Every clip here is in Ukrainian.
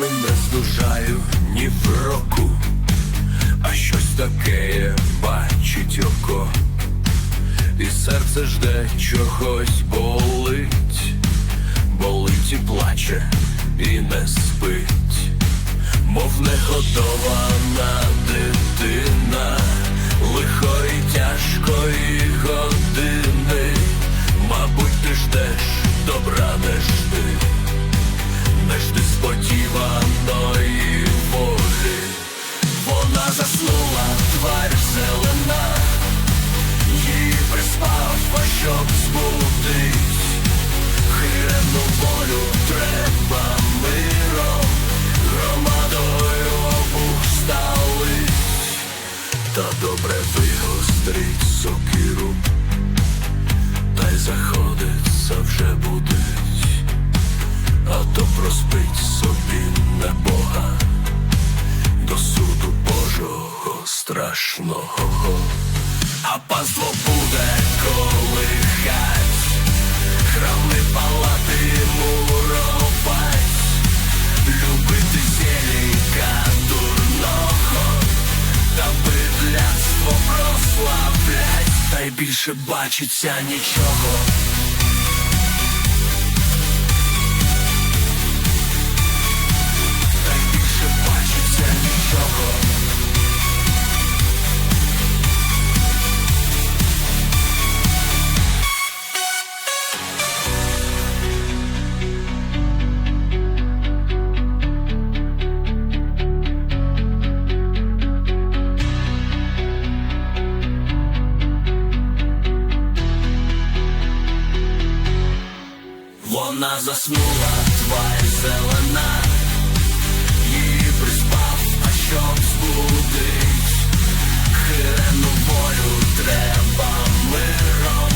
не здужаю ні в року, а щось таке бачить око, і серце жде чогось болить, болить і плаче, і не спить, мов негодована дитина, не жди волі, вона заснула, тварь зелена, її приспав, щоб збудить, хирену волю треба миром, громадою обух сталить, та добре вигострить сокиру, та й заходиться вже будить страшного, а панство буде колихать, храми палати муровать, любити зеліка дурного, та бидлянство прославлять, та й більше бачиться нічого. Вона заснула, тварь зелена, її приспав, а щоб збудить, хирену волю треба миром,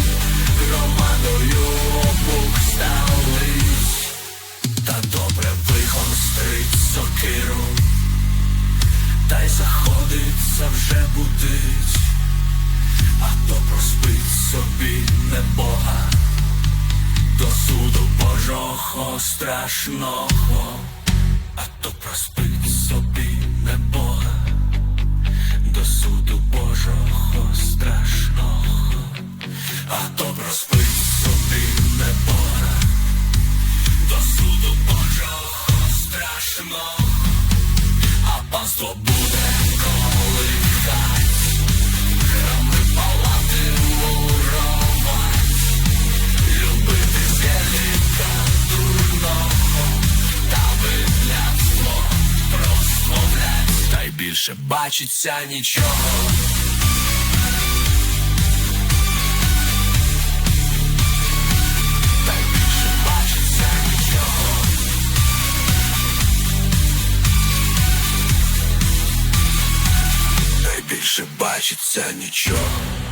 громадою обух сталить, та добре вигострить сокиру, та й заходиться вже будить, а то проспить собі небога до суду Божого страшного, а то проспить собі небога, до суду Божого страшного, а то проспить собі небога, до суду Божого страшного, а панство буде більше бачиться нічого. Більше бачиться нічого.